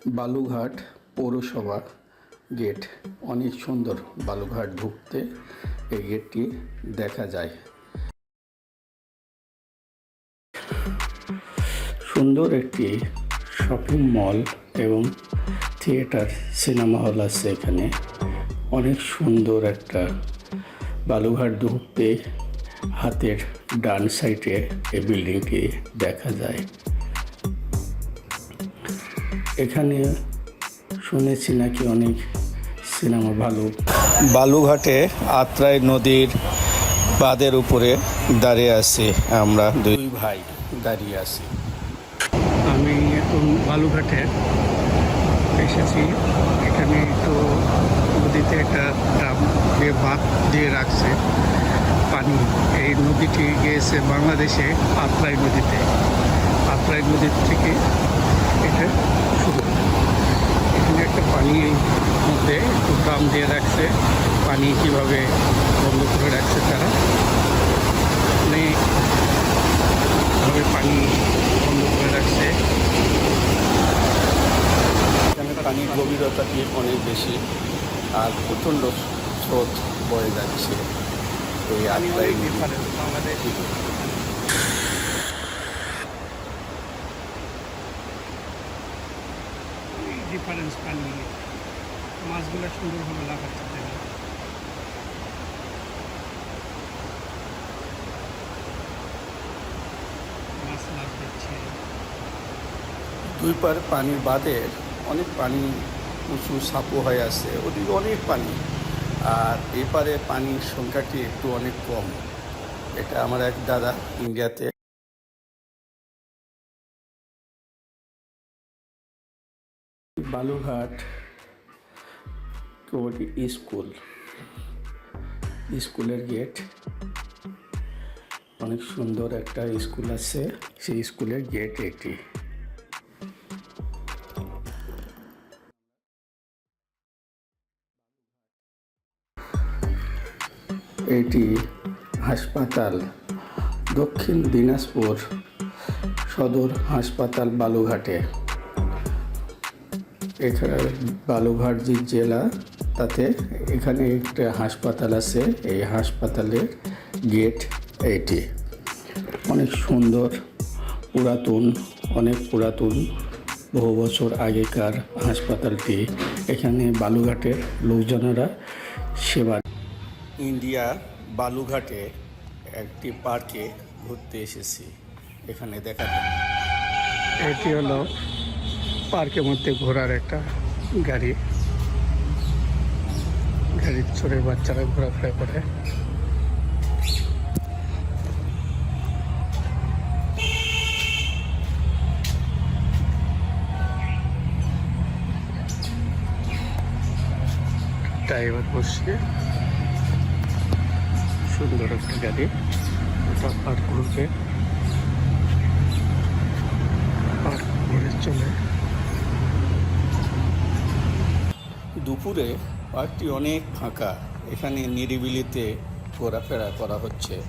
বালুঘাট পৌরসভা গেট। অনেক সুন্দর বালুঘাট ঢুকতে এই গেটটি দেখা যায়। সুন্দর একটি শপিং মল এবং থিয়েটার সিনেমা হল আছে এখানে। অনেক সুন্দর একটা বালুঘাট ঢুকতে হাতের ডান সাইডে এই বিল্ডিংটি দেখা যায়। এখানে শুনেছি নাকি অনেক সিনেমা ভালো। বালুঘাটে আত্রাই নদীর বাঁধের উপরে দাঁড়িয়ে আছি আমরা দুই ভাই দাঁড়িয়ে আছি। আমি এখন বালুঘাটে এসেছি। এখানে তো নদীতে একটা ড্রাম দিয়ে বাঁধ দিয়ে রাখছে পানি। এই নদীটি গিয়েছে বাংলাদেশে আত্রাই নদীতে। আত্রাই নদীর থেকে এটা শুরু এখানে একটা পানির মধ্যে একটু ড্রাম দিয়ে রাখছে পানি কীভাবে বন্ধ করে রাখছে তারা বন্ধ করে রাখছে পানির গভীরতাটি অনেক বেশি আর প্রচণ্ড স্রোত বয়ে যাচ্ছে এই বাংলাদেশ ডিফারেন্স পানি মাছগুলো সুন্দরভাবে লাগাচ্ছে দুই পার পানির বাদে অনেক পানি উঁচু সাপু হয়ে আছে, ওদিকে অনেক পানি। আর এপারে পানির সংখ্যাটি একটু অনেক কম। এটা আমার এক দাদা ইন্ডিয়াতে বালুরঘাট স্কুল, স্কুলের গেট। অনেক সুন্দর একটা স্কুল আছে, সেই স্কুলের গেট এটি। এটি হাসপাতাল, দক্ষিণ দিনাজপুর সদর হাসপাতাল বালুঘাটে এখানে বালুঘাট যে জেলা, তাতে এখানে একটা হাসপাতাল আছে, এই হাসপাতালের গেট এইটি অনেক সুন্দর পুরাতন অনেক পুরাতন বহু বছর আগেকার হাসপাতালটি। এখানে বালুঘাটের লোকজনেরা সেবা ইন্ডিয়া বালুঘাটে একটি পার্কে ঘুরতে এসেছি। এখানে দেখা যায়। এটি হলো পার্কের মধ্যে ঘোরার একটা গাড়ি। গাড়ির চড়ে বাচ্চারা ঘোরাফেরা করে। ড্রাইভার বসছে। সুন্দর একটা গাড়ি। করবে। করে চলে। দুপুরে পার্কটি অনেক ফাঁকা। এখানে নিরিবিলিতে ঘোরাফেরা করা হচ্ছে।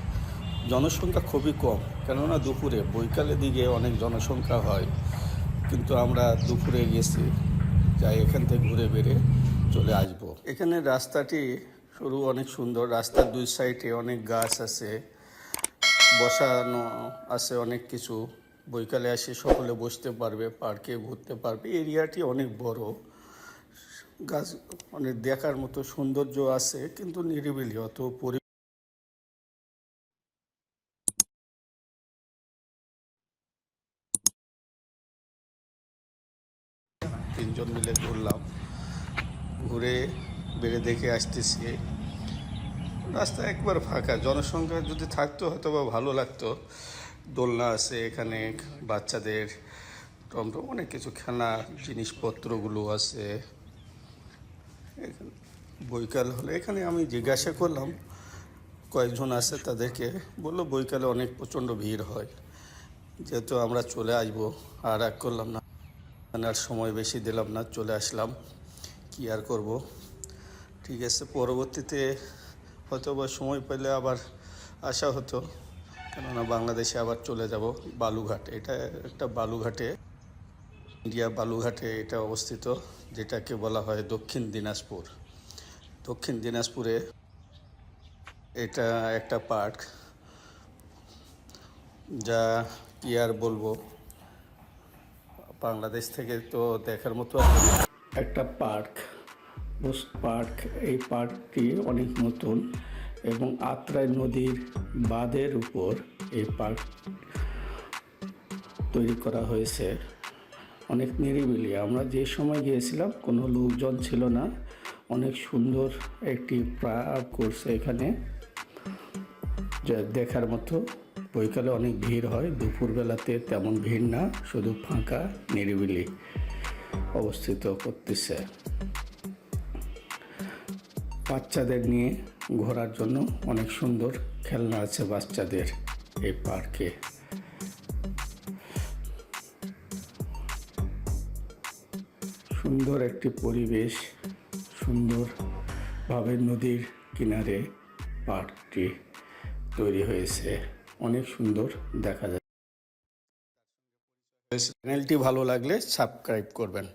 জনসংখ্যা খুবই কম, কেননা দুপুরে বৈকালের দিকে অনেক জনসংখ্যা হয়। কিন্তু আমরা দুপুরে গেছি, যাই এখান থেকে ঘুরে বেড়ে চলে আসব। এখানে রাস্তাটি শুরু অনেক সুন্দর। রাস্তার দুই সাইডে অনেক গাছ আছে, বসানো আছে অনেক কিছু। বৈকালে এসে সকলে বসতে পারবে, পার্কে ঘুরতে পারবে। এরিয়াটি অনেক বড়। গাছ অনেক দেখার মতো সৌন্দর্য আছে, কিন্তু নিরিবিলি, অত পরি তিনজন মিলে ঘুরলাম। ঘুরে বেড়ে দেখে আসতেছি। রাস্তা একবার ফাঁকা। জনসংখ্যা যদি থাকতো হয়তো বা ভালো লাগতো। দোলনা আছে এখানে, বাচ্চাদের টমটম, অনেক কিছু, খেলনা, জিনিসপত্রগুলো আছে। এখানে বৈকাল হলে, এখানে আমি জিজ্ঞাসা করলাম, কয়েকজন আছে তাদেরকে, বলল বৈকালে অনেক প্রচণ্ড ভিড় হয়। যেহেতু আমরা চলে আসব, আর এক করলাম না, আর সময় বেশি দিলাম না, চলে আসলাম। কি আর করব? ঠিক আছে, পরবর্তীতে হয়তো বা সময় পেলে আবার আসা হতো। কেননা বাংলাদেশে আবার চলে যাব, বালুঘাট। এটা একটা বালুঘাটে, ইন্ডিয়া বালুঘাটে এটা অবস্থিত, যেটাকে বলা হয় দক্ষিণ দিনাজপুর। দক্ষিণ দিনাজপুরে এটা একটা পার্ক, যা কি আর বলব, বাংলাদেশ থেকে তো দেখার মতো একটা পার্ক। বুস পার্ক, এই পার্কটি অনেক নতুন এবং আত্রাই নদীর বাঁধের উপর এই পার্ক তৈরি করা হয়েছে। অনেক নিরিবিলি। আমরা যে সময় গিয়েছিলাম, কোনো লোকজন ছিল না। অনেক সুন্দর একটি পার্ক করছে এখানে। যা দেখার মতো বৈকালে অনেক ভিড় হয়, দুপুরবেলাতে তেমন ভিড় না, শুধু ফাঁকা, নিরিবিলি অবস্থিত করতেছে। বাচ্চাদের নিয়ে ঘোরার জন্য অনেক সুন্দর খেলনা আছে বাচ্চাদের এই পার্কে। সুন্দর একটি পরিবেশ, সুন্দরভাবে নদীর কিনারে পার্কটি তৈরি হয়েছে। অনেক সুন্দর দেখা যায় চ্যানেলটি ভালো লাগলে সাবস্ক্রাইব করবেন।